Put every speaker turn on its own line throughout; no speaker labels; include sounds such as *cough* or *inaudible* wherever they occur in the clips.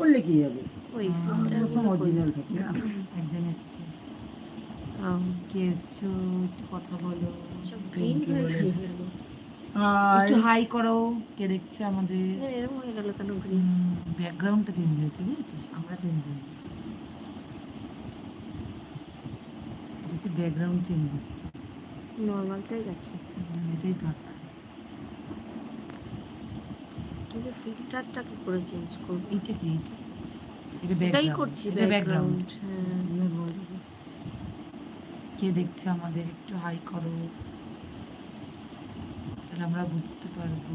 বললে কি হবে হ্যাঁ, *coughs*
একজন একটু কথা বলো হাই করো কে দেখছে আমাদের হ্যাঁ, এরকম হয়ে ব্যাকগ্রাউন্ডটা চেঞ্জ হয়েছে আমরা চেঞ্জ হয়ে ব্যাকগ্রাউন্ড চেঞ্জ হচ্ছে নর্মালটাই এটাই থাক কিন্তু ফিল্টারটা কি করে চেঞ্জ করব এটা কি এটা ব্যাকগ্রাউন্ড করছি ব্যাকগ্রাউন্ড হ্যাঁ কে দেখছে আমাদের একটু হাই করো তাহলে আমরা বুঝতে পারবো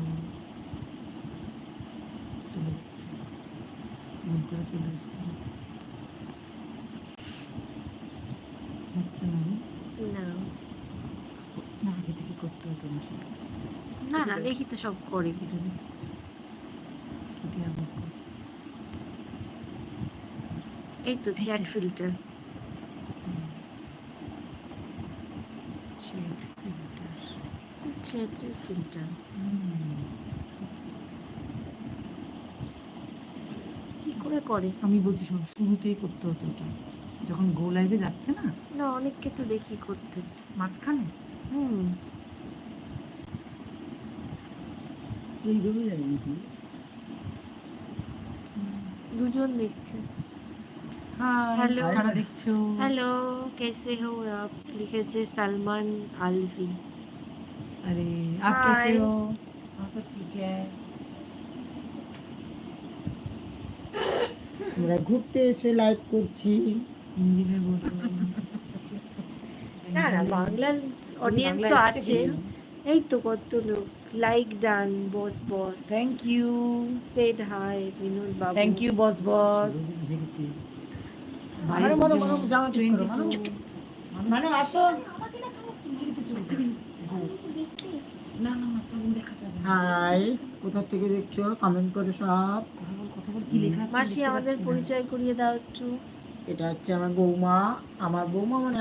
না না দেখি তো সব করে কেটে দেখি এই তো চ্যাট ফিল্টার ফিল্টার কি করে করে আমি বলছি শুরুতেই করতে হতো ওটা যখন গো লাইভে যাচ্ছে না না অনেককে তো দেখি করতে মাঝখানে হুম
এইভাবে যাবে নাকি
দুজন দেখছে हेलो हेलो कैसे हो आप लिखे थे सलमान आलवी अरे आप कैसे हो हाँ सब ठीक है
আমরা ঘুরতে এসে লাইভ করছি
হিন্দিতে বলতে না না বাংলা অডিয়েন্স তো আছে এই তো কত লোক like done boss boss thank you said hi Binod babu thank you boss বস
আমার বৌমা মানে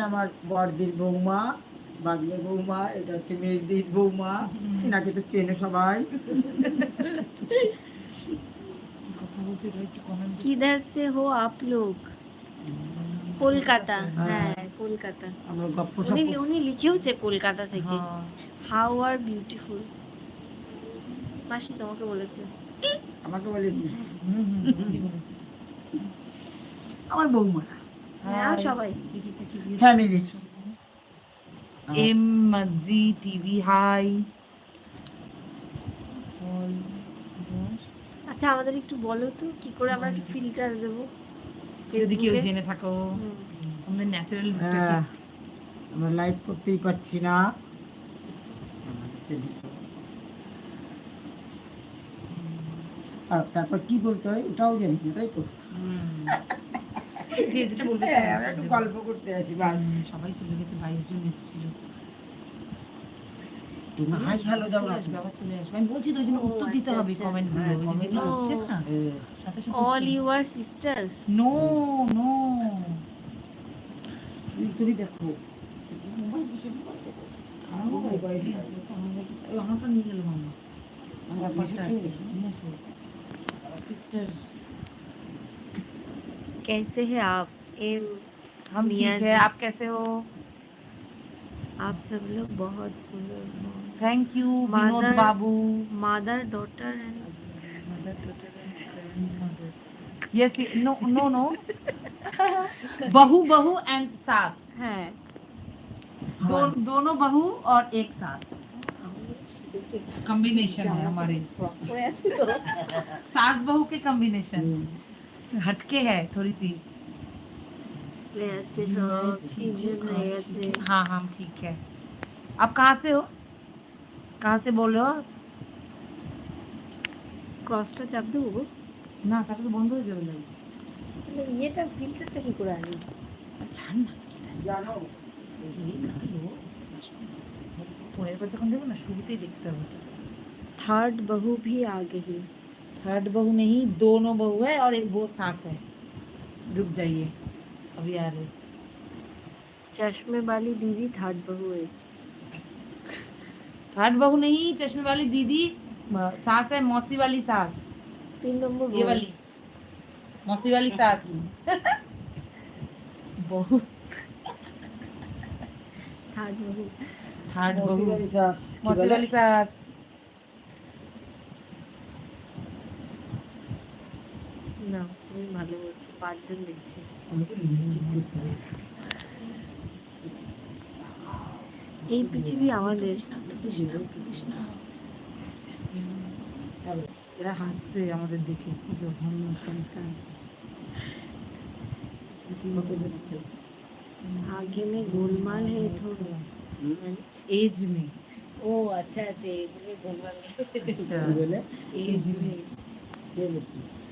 আমার বড়দির বৌমা বাগলে বৌমা এটা হচ্ছে মেজদির বৌমা এনাকে তো চেনে সবাই
কি से हो হো আপলোক কলকাতা হ্যাঁ, হ্যাঁ কলকাতা উনি লিখেওছে কলকাতা থেকে হ্যাঁ। হাউ আর বিউটিফুল মাসি তোমাকে বলেছে
আমাকে বলে হ্যাঁ। আমার বৌমা সবাই family
M G TV hi আচ্ছা আমাদের একটু বলো তো কি করে আমরা একটু ফিল্টার দেবো যদি কেউ জেনে থাকো ন্যাচারাল
আমরা লাইভ হ্যাঁ। করতেই না তারপর কি বলতে হয় ওটাও জানি না তাই তো
*laughs* যে যেটা বলবে
হ্যাঁ, একটু গল্প করতে আসি
সবাই চলে গেছে বাইশ জন এসেছিল
হাই হ্যালো দাও না
বাবা চলে আসবে আমি বলছি তো ওই জন্য উত্তর দিতে হবে কমেন্ট গুলো ওই যেগুলো আসছে না সাথে সাথে all your sisters no no
তুমি তুমি দেখো মোবাইল বিষয়
মোবাইল দেখো আমারটা নিয়ে গেল মামা আমার পাশে নিয়ে আসো सिस्टर कैसे हैं आप ए हम ठीक है आप कैसे हो आप सब लोग बहुत सुंदर थैंक यू मादर बाबू mother daughter yes no no no बहू बहू एंड सास है दोनों बहू और एक सास कॉम्बिनेशन है हमारे *laughs* सास बहू तो- के कॉम्बिनेशन hmm. हटके है थोड़ी सी हाँ हाँ ठीक है आप कहाँ से हो कहाँ से बोल रहे हो ক্রসটা চাপ দেবো গো না তাহলে তো বন্ধ হয়ে যাবে না ইয়েটা ফিল্টারটা কি করে আনি ছাড় না পরের বার যখন দেবো না শুরুতেই দেখতে হবে থার্ড বহু ভি আগে থার্ড বহু নেই দোনো दोनों হয় है और एक वो सांस है अभी आ रही चश्मे वाली दीदी थाट बहू है थाट बहू नहीं चश्मे वाली दीदी सास है मौसी वाली सास तीन नंबर ये वाली मौसी वाली सास बहू थाट बहू थाट बहू मौसी वाली सास मौसी वाली सास দেখছে পাঁচজন দেখছে এই পৃথিবী আমাদের এরা হাসছে আমাদের দেখে কি জঘন্য সন্তান आगे में गोलमाल है थोड़ा এজ মে ও আচ্ছা আচ্ছা এজ মে গোলমাল আচ্ছা, এজ में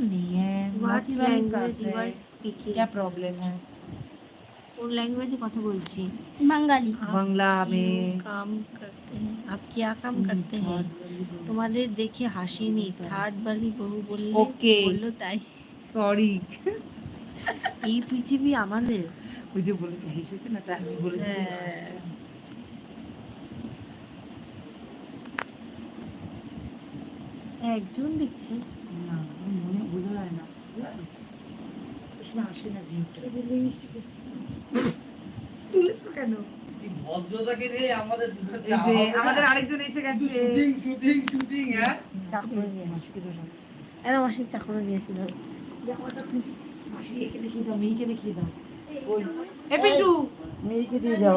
नहीं है मौसी वाली सास है क्या प्रॉब्लम है কোন ল্যাঙ্গুয়েজে কথা বলছি বাঙালি বাংলা মে কাম করতে হ্যাঁ আপ কিয়া কাম করতে হ্যাঁ তোমাদের দেখে হাসি নেই থার্ড বালি বহু বললে ওকে বললো তাই সরি এই পৃথিবী আমাদের ওই যে বলেছে হেসেছে না তাই আমি বলেছি একজন দেখছে মনে বোঝা যায় না আসে না ভিউটা কেন
ভদ্রতাকে নিয়ে আমাদের
আমাদের আরেকজন এসে গেছে হ্যাঁ চাকরি নিয়ে আসছি ধরো এরা মাসির চাকরি নিয়ে আসছি ধরো জামাটা মাসি একে দাও মেয়েকে দেখিয়ে দাও ওই এ
মেয়েকে দিয়ে যাও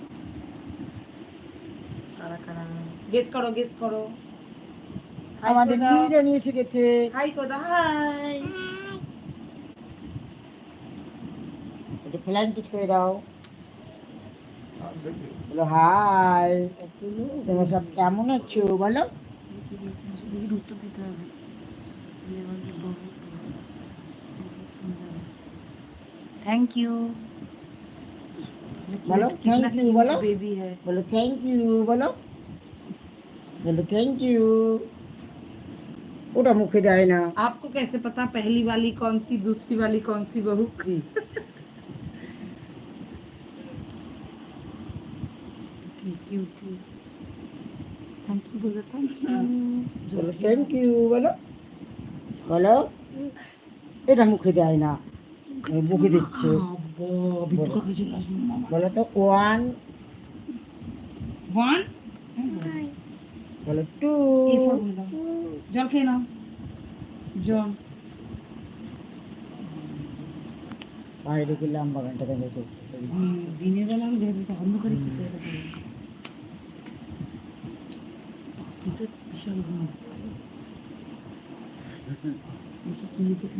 কারা করো গেস করো আমাদের মিরা নিয়ে শিখেছে
সব কেমন আছো বলো থ্যাংক ইউ बोलो थैंक यू बोलो बेबी है बोलो थैंक यू बोलो बोलो थैंक यू ওটা মুখে যায় না
आपको कैसे पता पहली वाली कौन सी दूसरी वाली कौन सी बहू ठीक यू थैंक यू बोलो थैंक यू हाँ।
बोलो थैंक यू बोलो বলো এটা মুখে দেয় না মুখে দিচ্ছে বলো তো ওয়ান ওয়ান বলো টু
জল খেয়ে নাও জল
বাইরে গেলে আম বাগানটা দেখে তো
দিনের বেলা আমি ভেবে অন্ধকারে কি করে বিশাল ঘুমাচ্ছে দেখি কি লিখেছে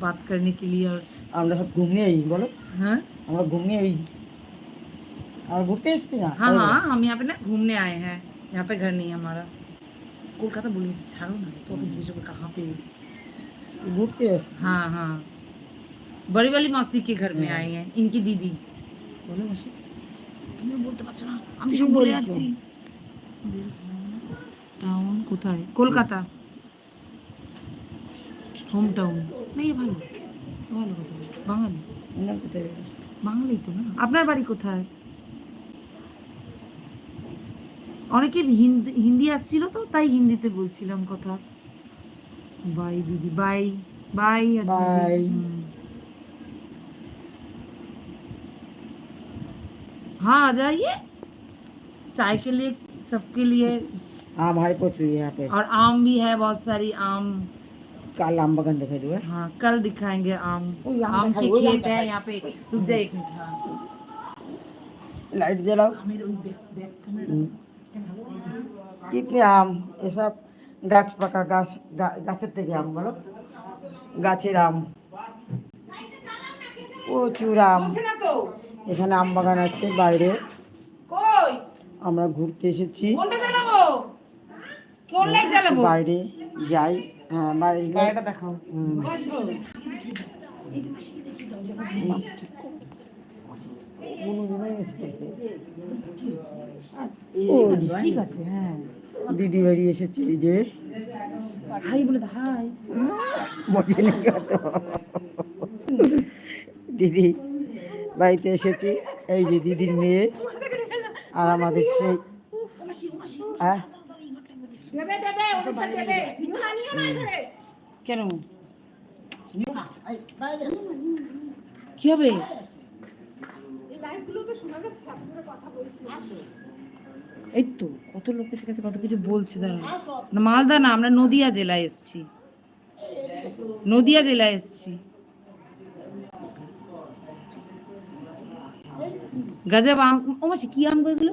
बात करने के लिए और
আমরা সব घूमने आई বলো हाँ আমরা घूमने आई और घूमते हैं ना
हां हां हम यहां पे ना घूमने आए हैं यहां पे घर नहीं है हमारा कोलकाता बोली तो छाड़ो ना तो अभी जीजू को कहाँ पे
तो घूमते हैं
हां हां बड़ी वाली मौसी के घर में हाँ। आए हैं इनकी दीदी
बोलो বলো মাসি
তুমিও বলতে পারছো না আমি সব বলে যাচ্ছি টাউন কোথায় कोलकाता হোম টাউন না ইয়ে ভালো ভালো কথা বাঙালি ওনার কোথায় বাঙালি তো না আপনার বাড়ি কোথায় অনেকে হিন্দি হিন্দি আসছিল তো তাই হিন্দিতে বলছিলাম কথা বাই দিদি বাই বাই বাই हाँ आ जाइए चाय के লিয়ে सबके लिए
हाँ भाई कुछ भी यहाँ पे
और आम भी है बहुत सारी आम
कल आम बगान दिखाई देगा
हाँ कल दिखाएंगे आम आम की खेत है यहाँ पे रुक जाए एक मिनट
लाइट जलाओ कितने आम ये सब গাছ পাকা গাছ গাছের থেকে আম বলো গাছের আম প্রচুর আম এখানে আম বাগান আছে বাইরে আমরা ঘুরতে এসেছি বাইরে যাই হ্যাঁ, হ্যাঁ দিদি বাড়ি এসেছি যে
হাই বলে হাই
বোঝেনি দিদি বাড়িতে এসেছি এই যে দিদির মেয়ে আর আমাদের সেই
হ্যাঁ কেন কি হবে এই তো কত লোকের কাছে কত কিছু বলছি দাঁড়া মালদা না আমরা নদিয়া জেলায় এসছি নদিয়া জেলায় এসছি গাজা আম ও মাসি কি আম এগুলো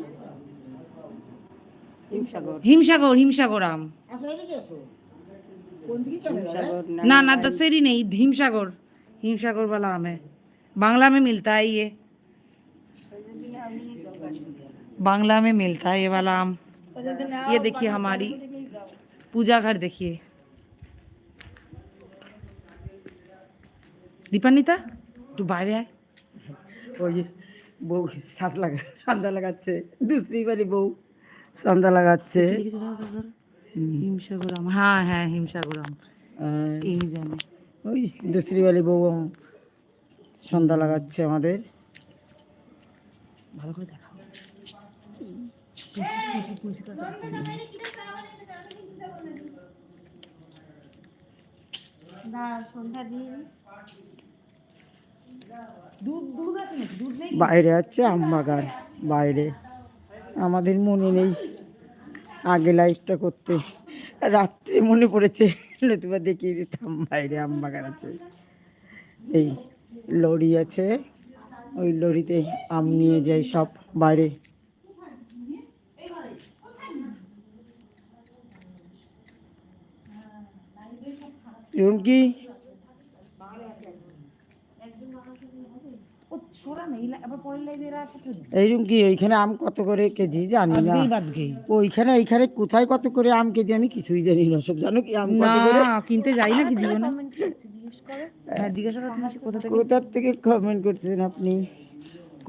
হিমসাগর হিমসাগর আম না না তো সেরি নেই হিমসাগর হিমসাগর বলা আমে বাংলা মে মিলতা ইয়ে বাংলা মে মিলতা ইয়ে বলা আম দেখি আমারি পূজা ঘর দেখি দীপান্বিতা একটু বাইরে আয়
ওই বউ সাত লাগা সাদা লাগাচ্ছে দুসরি বাড়ি বউ সন্ধ্যা লাগাচ্ছে
হিমসাগরম হ্যাঁ হ্যাঁ হিমসাগরম
এই জানে ওই দুশ্রী বউ সন্ধ্যা লাগাচ্ছে আমাদের ভালো করে দেখাও বাইরে আছে আম বাগান বাইরে আমাদের মনে নেই আগে লাইফটা করতে রাত্রে মনে পড়েছে নতুবা দেখিয়ে দিতাম বাইরে আম বাগান আছে এই লরি আছে ওই লরিতে আম নিয়ে যাই সব বাইরে রুমকি এইরকম কি ওইখানে আম কত করে কেজি জানি না ওইখানে এইখানে কোথায় কত করে আম কেজি আমি কিছুই জানি না সব জানো কি আম
কিনতে যাই না কি জীবনে হ্যাঁ,
কোথার থেকে কমেন্ট করছেন আপনি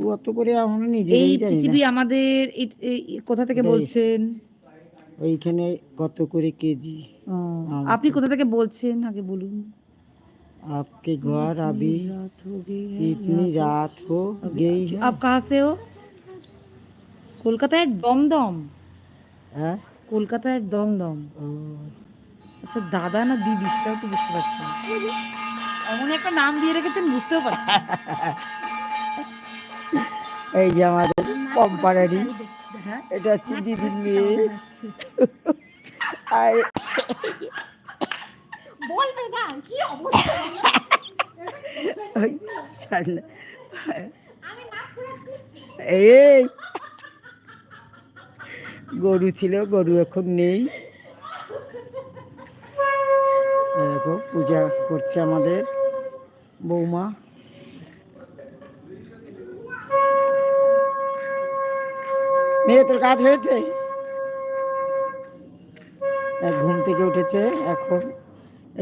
কত করে আমরা নিজে এই
পৃথিবী আমাদের কোথা থেকে বলছেন
ওইখানে কত করে কেজি
আপনি কোথা থেকে বলছেন আগে বলুন
आपके घर अभी इतनी रात हो गई
आप कहाँ से हो কলকাতায় দমদম হ্যাঁ কলকাতায় দমদম আচ্ছা দাদা না দিদি সেটাও তো বুঝতে পারছি এমন একটা নাম দিয়ে রেখেছেন বুঝতেও পারছি
এই যে আমাদের কম্পারারি হ্যাঁ? এটা হচ্ছে দিদির মেয়ে হ্যাঁ। আর
এই
গরু ছিল গরু এখন নেই দেখো পূজা করছে আমাদের বৌমা মেয়ে তোর কাজ হয়েছে ঘুম থেকে উঠেছে এখন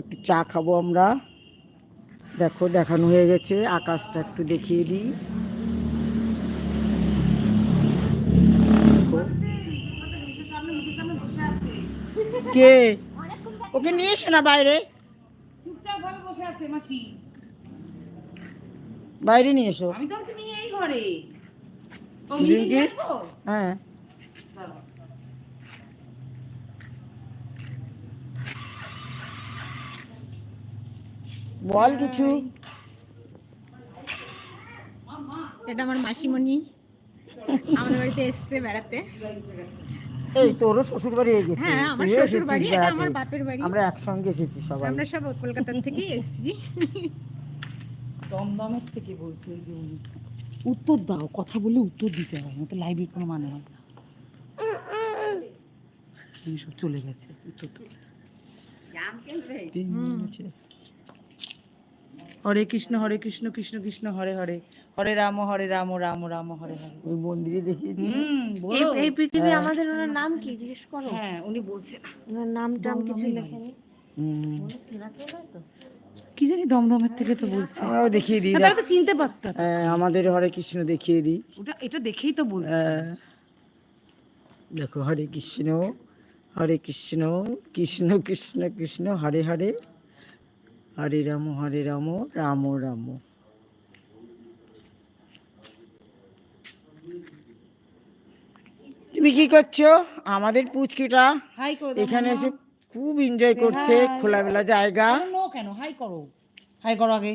একটু চা খাবো আমরা দেখো দেখানো হয়ে গেছে আকাশটা একটু দেখিয়ে দিই
কে ওকে নিয়ে এসে না বাইরে বাইরে নিয়ে এসো আমি তো নিয়ে এই ঘরে হ্যাঁ বল কিছু এটা আমার মাসিমণি আমাদের বাড়িতে এসছে বেড়াতে
এই শ্বশুর বাড়ি হয়ে গেছে হ্যাঁ
আমার শ্বশুর বাড়ি এটা আমার বাপের বাড়ি
আমরা একসঙ্গে এসেছি সবাই
আমরা সব কলকাতা থেকে এসেছি দমদমের থেকে বলছি যে উত্তর দাও কথা বলে উত্তর দিতে হয় না তো লাইভের কোনো মানে হয় না চলে গেছে উত্তর হরে কৃষ্ণ হরে কৃষ্ণ কৃষ্ণ কৃষ্ণ হরে হরে হরে রাম হরে রাম রাম রাম হরে হরে
ওই মন্দিরে দেখিয়েছি
এই পৃথিবী হ্যাঁ। আমাদের ওনার নাম কি জিজ্ঞেস করো হ্যাঁ উনি বলছেন ওনার নাম টাম কিছু লেখেনি কি জানি দমদমের থেকে তো বলছে
আমরাও দেখিয়ে দিই
তো চিনতে পারতাম
হ্যাঁ, আমাদের হরে কৃষ্ণ দেখিয়ে দিই
ওটা এটা দেখেই তো বলছে হ্যাঁ।
দেখো হরে কৃষ্ণ হরে কৃষ্ণ কৃষ্ণ কৃষ্ণ কৃষ্ণ হরে হরে হরে রাম হরে রাম রাম রাম তুমি কি করছো আমাদের পুচকিটা এখানে এসে খুব এনজয় করছে খোলামেলা জায়গা
কেন হাই করো হাই করো আগে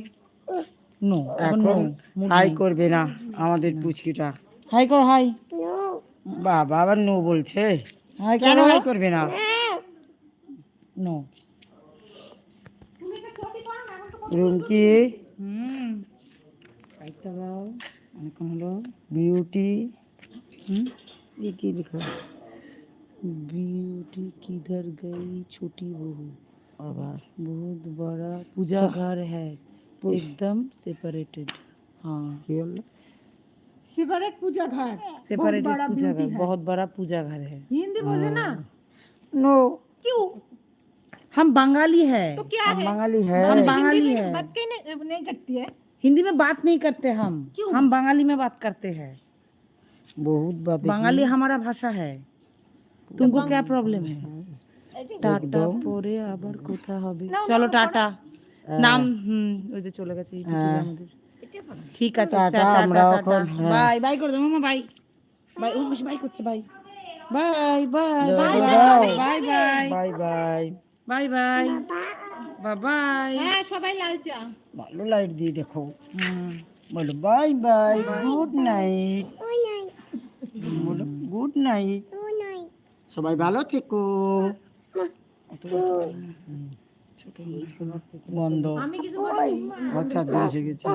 নো এখন হাই করবে না আমাদের পুচকিটা হাই করো হাই বাবা আবার নো বলছে কেন হাই করবে না নো রুমকি হুম
আইতা দাও হলো বিউটি হুম किधर गई छोटी बहू बहुत बड़ा पूजा घर है एकदम सेपरेटेड हाँ सेपरेट पूजा घर सेपरेटेड पूजा घर बहुत बड़ा पूजा घर है हिंदी बोले ना नो हाँ। क्यों हम बंगाली है तो क्या हम बंगाली है हम बंगाली है नहीं करती है हिंदी में बात नहीं करते हम क्यों? हम बंगाली में बात करते हैं बहुत बात बंगाली हमारा भाषा है तो तुमको क्या प्रॉब्लम है টাটা পরে আবার কথা হবে চলো টাটা নাম হুম ওই যে চলে গেছে ঠিক আছে টাটা
আমরা এখন
বাই বাই করে দাও মামা বাই বাই ও বাই করছে bye bye bye bye bye bye
bye bye
bye bye বাবাই হ্যাঁ সবাই লাল চা
ভালো লাইট দিয়ে দেখো বলো বাই বাই গুড নাইট বলো গুড নাইট সবাই ভালো থেকো বন্ধ আচ্ছা এসে গেছে